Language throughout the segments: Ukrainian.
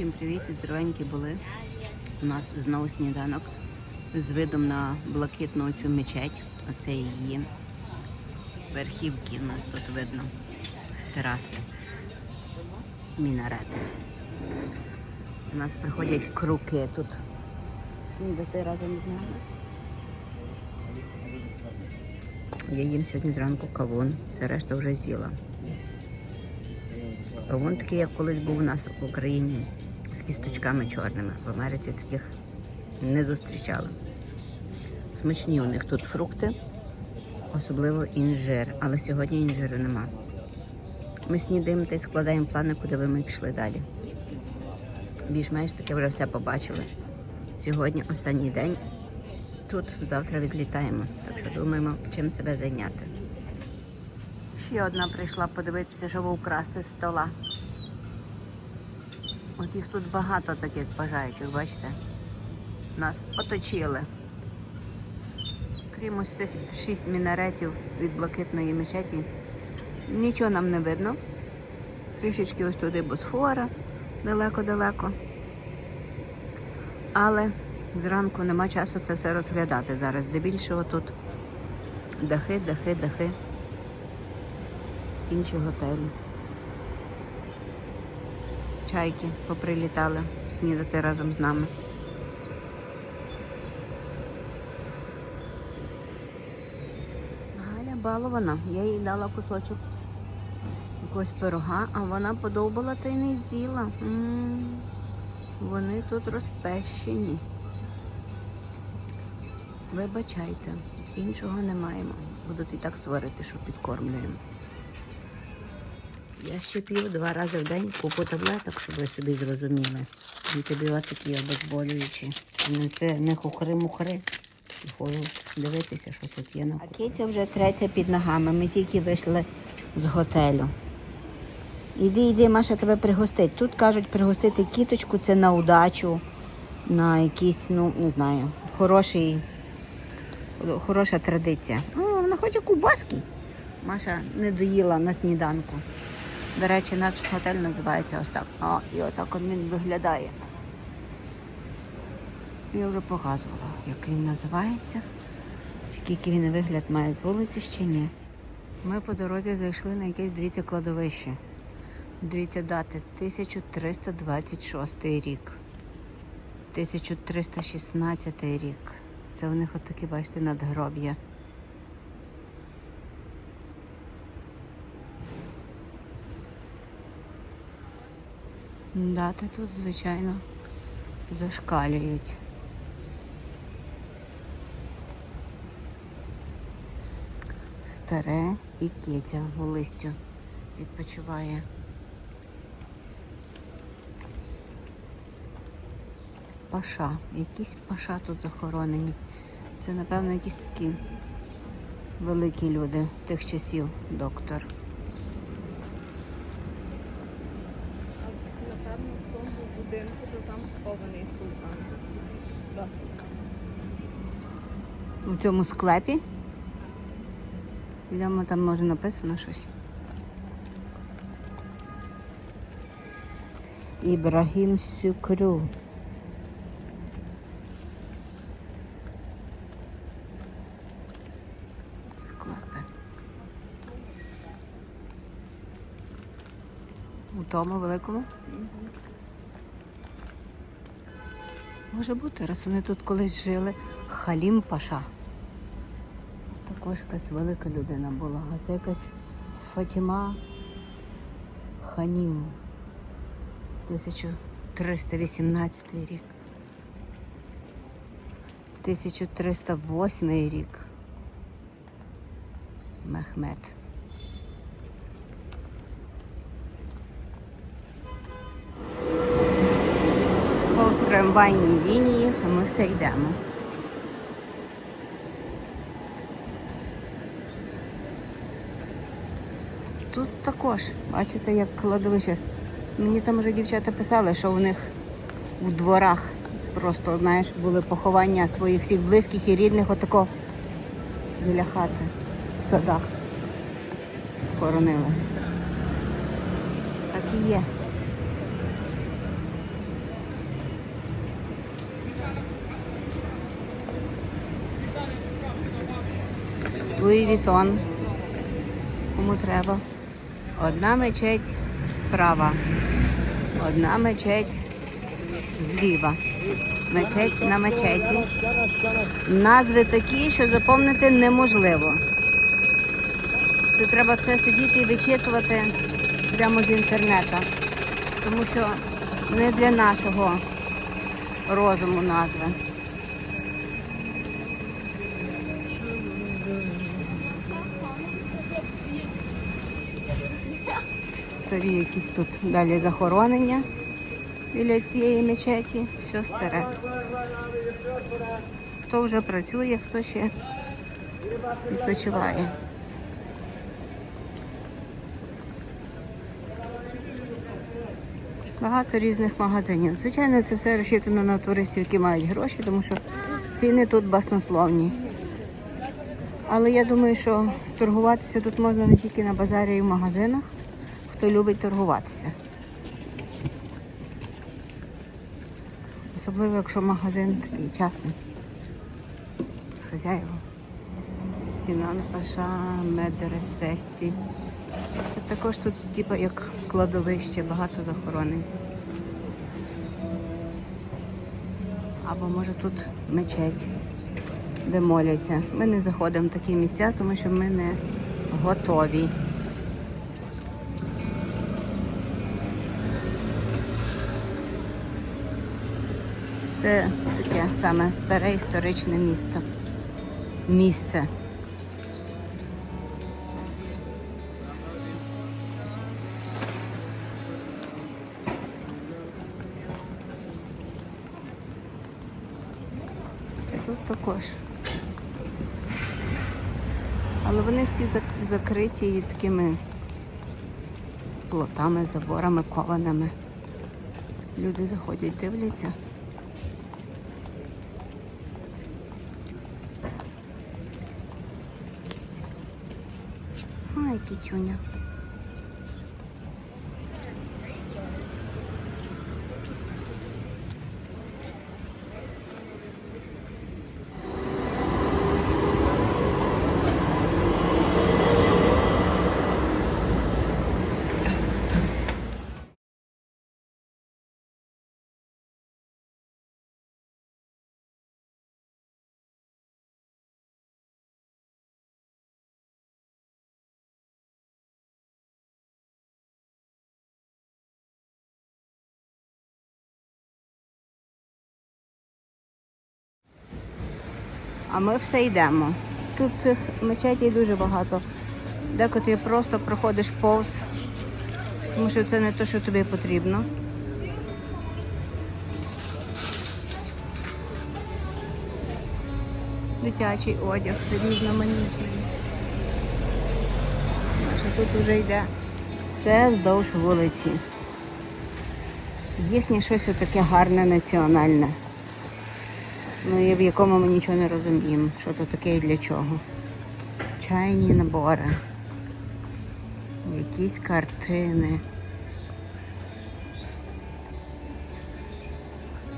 Всім привіт, здоровенькі були. У нас знову сніданок з видом на блакитну цю мечеть. Оце її верхівки у нас тут видно з тераси. Мінарети. У нас приходять круки тут снідати разом з нами. Я їм сьогодні зранку кавун, все решта вже з'їла. Кавун такий, як колись був у нас в Україні, кісточками чорними. В Америці таких не зустрічали. Смачні у них тут фрукти, особливо інжир, але сьогодні інжиру нема. Ми снідаємо та й складаємо плани, куди би ми пішли далі. Більш-менш таке вже все побачили. Сьогодні останній день. Тут завтра відлітаємо, так що думаємо, чим себе зайняти. Ще одна прийшла подивитися, щоб украсти з стола. От їх тут багато таких бажаючих, бачите? Нас оточили. Крім ось цих шість мінаретів від блакитної мечеті, нічого нам не видно. Трішечки ось туди босфора, далеко-далеко. Але зранку нема часу це все розглядати зараз. Здебільшого тут дахи, дахи, дахи. Інші готелі. Чайки поприлітали снідати разом з нами. Галя балована, я їй дала кусочок якогось пирога, а вона подовбала та й не з'їла. Вони тут розпещені. Вибачайте, іншого не маємо. Будуть і так сварити, що підкормлюємо. Я ще п'ю два рази в день купу таблеток, щоб ви собі зрозуміли. Антибіотики обезболюючі. Це не хухри-мухри. Хочу дивитися, що тут є на А киця вже третя під ногами. Ми тільки вийшли з готелю. Іди, іди, Маша тебе пригостить. Тут кажуть, пригостити кіточку це на удачу, на якийсь, ну, не знаю, хороший, хороша традиція. О, вона хоче кубаски. Маша не доїла на сніданку. До речі, наш готель називається ось так. О, і отак він виглядає. Я вже показувала, як він називається. Скільки він вигляд має з вулиці ще ні. Ми по дорозі зайшли на якесь, дивіться, кладовище. Дивіться дати 1326 рік. 1316 рік. Це в них отакі, бачите, надгроб'я. Дати тут, звичайно, зашкалюють. Старе і киця у листю відпочиває. Паша. Якісь паша тут захоронені. Це, напевно, якісь такі великі люди тих часів, доктор. А напевно в тому будинку, то там хований султан. Два султани. У цьому склепі. Йдемо, там може написано щось. Ібрагім Сюкрю. Склепи. У тому великому? Може бути, раз вони тут колись жили. Халім Паша. Також якась велика людина була. А це якась Фатіма Ханім. 1318 рік. 1308 рік. Мехмед. Трамвайній лінії, а ми все йдемо. Тут також, бачите, як кладовище. Мені там вже дівчата писали, що в них в дворах просто, знаєш, були поховання своїх всіх близьких і рідних отако біля хати, в садах. Хоронили. Так і є. Луї Вітон. Кому треба. Одна мечеть справа. Одна мечеть зліва. Мечеть на мечеті. Назви такі, що запомнити неможливо. Це треба все сидіти і вичитувати прямо з інтернету. Тому що не для нашого розуму назви. Старі якісь тут далі захоронення біля цієї мечеті. Все старе. Хто вже працює, хто ще відпочиває. Багато різних магазинів. Звичайно, це все розчитано на туристів, які мають гроші, тому що ціни тут баснословні. Але я думаю, що торгуватися тут можна не тільки на базарі і в магазинах, хто любить торгуватися. Особливо, якщо магазин такий частний. З хазяєвом. Сінан Паша, медресесі. Також тут типу, як кладовище, багато захоронень. Або може тут мечеть, де моляться. Ми не заходимо в такі місця, тому що ми не готові. Це таке саме старе історичне місто. Місце. І тут також. Але вони всі закриті такими плотами, заборами, кованими. Люди заходять, дивляться. 地球呢？А ми все йдемо. Тут цих мечетей дуже багато. Деколи ти просто проходиш повз, тому що це не те, що тобі потрібно. Дитячий одяг, це різноманітний. Тут вже йде все вздовж вулиці. Їхнє щось таке гарне національне. Ну і в якому ми нічого не розуміємо, що то таке і для чого. Чайні набори, якісь картини.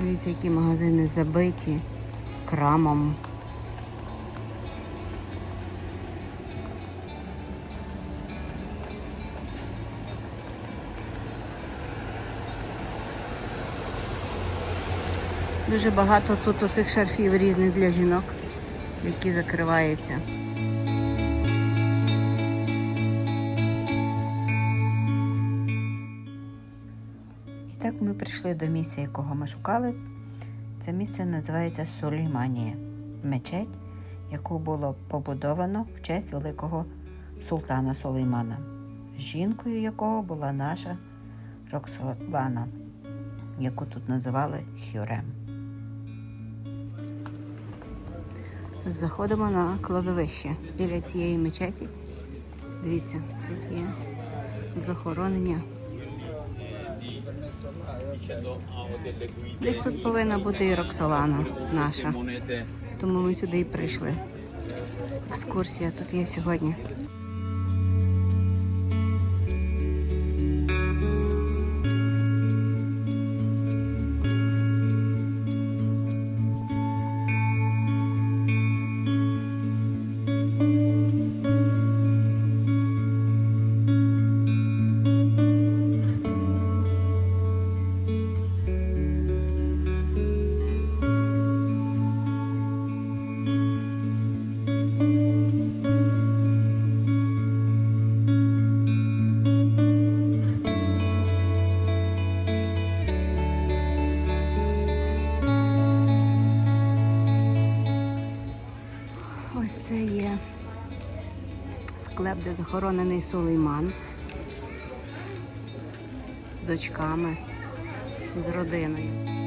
Дивіться, які магазини забиті крамом. Дуже багато тут оцих шарфів різних для жінок, які закриваються. І так ми прийшли до місця, якого ми шукали. Це місце називається Сулейманія, мечеть, яку було побудовано в честь великого султана Сулеймана, жінкою якого була наша Роксолана, яку тут називали Хюрем. Заходимо на кладовище біля цієї мечеті. Дивіться, тут є захоронення. Десь тут повинна бути і Роксолана наша. Тому ми сюди і прийшли. Екскурсія тут є сьогодні. Захоронений Сулейман з дочками, з родиною.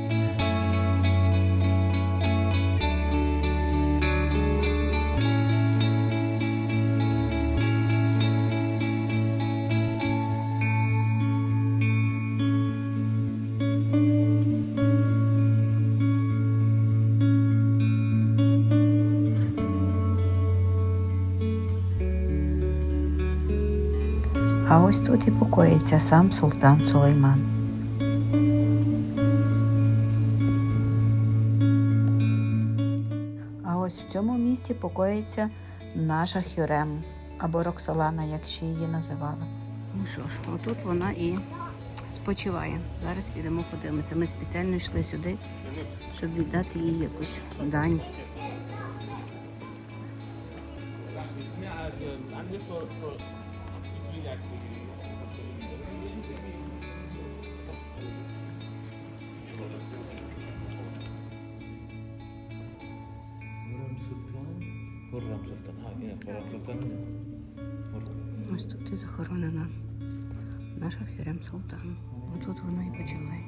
А ось тут і покоїться сам султан Сулейман. А ось в цьому місці покоїться наша Хюрем або Роксолана, як ще її називали. Ну що ж, отут вона і спочиває. Зараз підемо подивимося. Ми спеціально йшли сюди, щоб віддати їй якусь дань. Хуррам Султан. Султан. Ось тут і захоронена наша Хюрем Султан. Отут вона і почуває.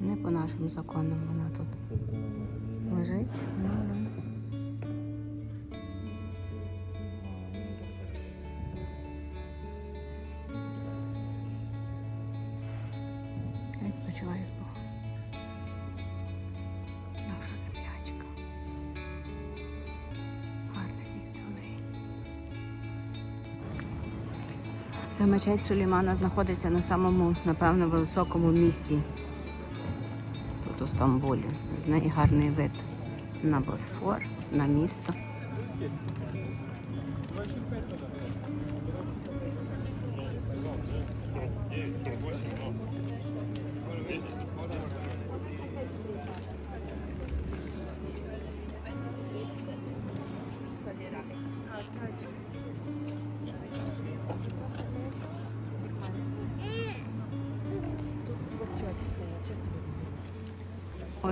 Не по нашим законам вона тут лежить. З Богом. Наша землячка. Гарне місце у неї. Ця мечеть Сулеймана знаходиться на самому, напевно, високому місці тут у Стамбулі. З неї гарний вид на Босфор, на місто.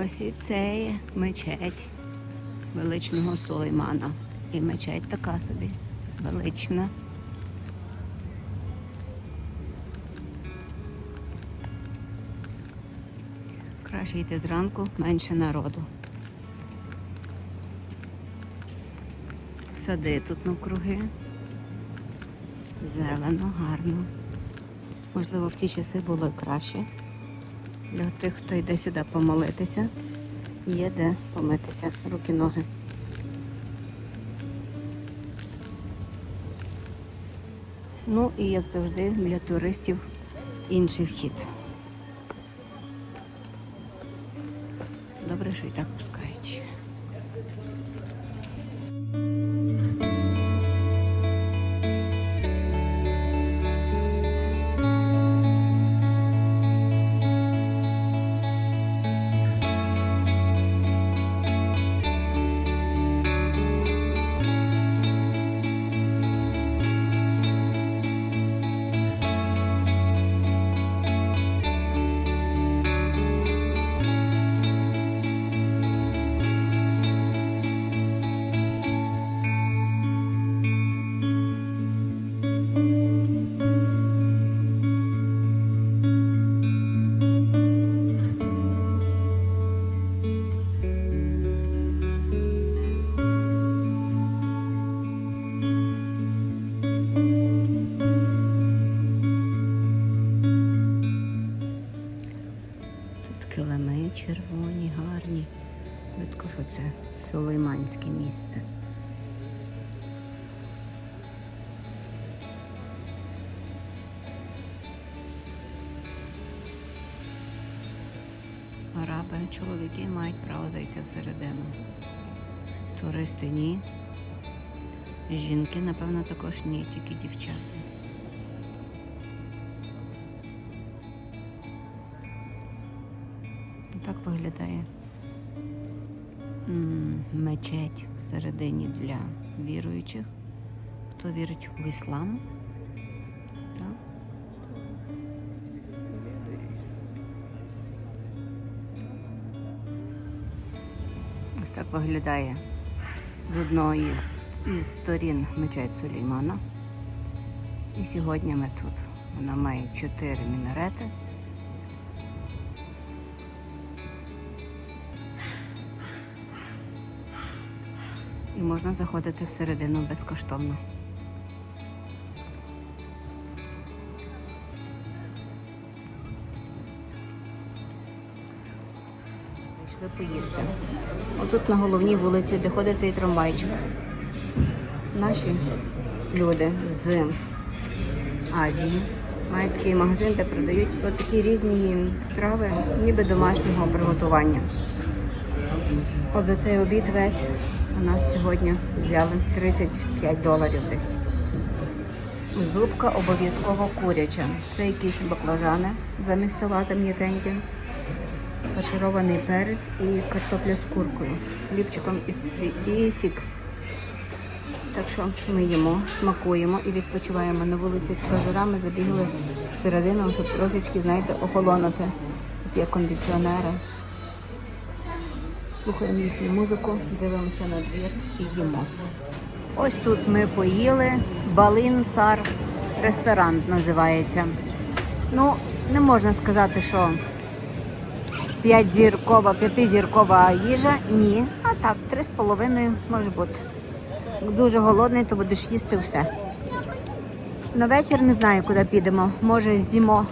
Ось і це мечеть величного Сулеймана. І мечеть така собі велична. Краще йти зранку, менше народу. Сади тут навкруги. Зелено, гарно. Можливо, в ті часи було краще. Для тих, хто йде сюди помолитися, є де помитися руки-ноги. Ну і як завжди для туристів інший вхід. Чоловіки мають право зайти всередину. Туристи ні. Жінки, напевно, також ні, тільки дівчата. Так виглядає мечеть всередині для віруючих. Хто вірить в іслам? Так виглядає з одної із сторін мечеть Сулеймана. І сьогодні ми тут. Вона має чотири мінарети. І можна заходити всередину безкоштовно. Пішли поїсти. Отут на головній вулиці, де ходить цей трамвайчик. Наші люди з Азії мають такий магазин, де продають такі різні страви, ніби домашнього приготування. От за цей обід весь у нас сьогодні взяли 35 доларів десь. Зубка обов'язково куряча. Це якісь баклажани замість салата м'якенькі, фарширований перець і картопля з куркою, з хлібчиком і сі- сік. Так що ми їмо, смакуємо і відпочиваємо на вулиці Така Ми забігли всередину, щоб трошечки, знаєте, охолонути. Тут є кондиціонери. Слухаємо їхню музику, дивимося на двір і їмо. Ось тут ми поїли. Балин Сар ресторан називається. Ну, не можна сказати, що п'ятизіркова, п'ятизіркова їжа. Ні. А так, три з половиною може бути. Дуже голодний, то будеш їсти все. На вечір не знаю, куди підемо. Може, з'їмо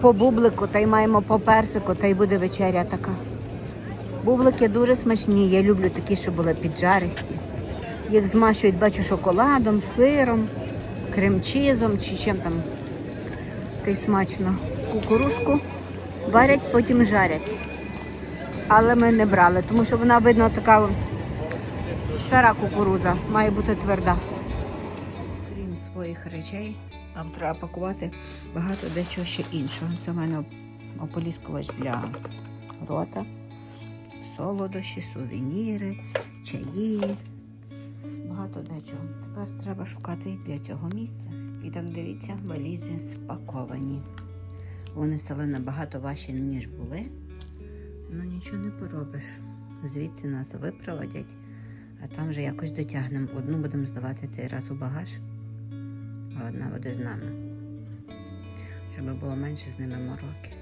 по бублику, та й маємо по персику, та й буде вечеря така. Бублики дуже смачні. Я люблю такі, що були піджаристі. Їх змащують, бачу, шоколадом, сиром, кремчизом чи чим там. Такий смачно. Кукурузку варять, потім жарять. Але ми не брали, тому що вона, видно, така стара кукурудза, має бути тверда. Крім своїх речей, нам треба пакувати багато дечого ще іншого. Це в мене ополіскувач для рота, солодощі, сувеніри, чаї. Багато дечого. Тепер треба шукати для цього місця. І так дивіться, валізи спаковані. Вони стали набагато важчі, ніж були. Ну нічого не поробиш. Звідси нас випроводять, а там вже якось дотягнемо. Одну будемо здавати цей раз у багаж, а одна буде з нами. Щоб було менше з ними мороки.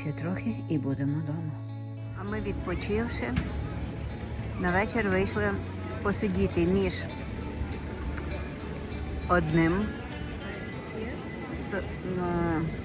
Ще трохи і будемо вдома. А ми відпочивши, на вечір вийшли посидіти між одним 这嗯。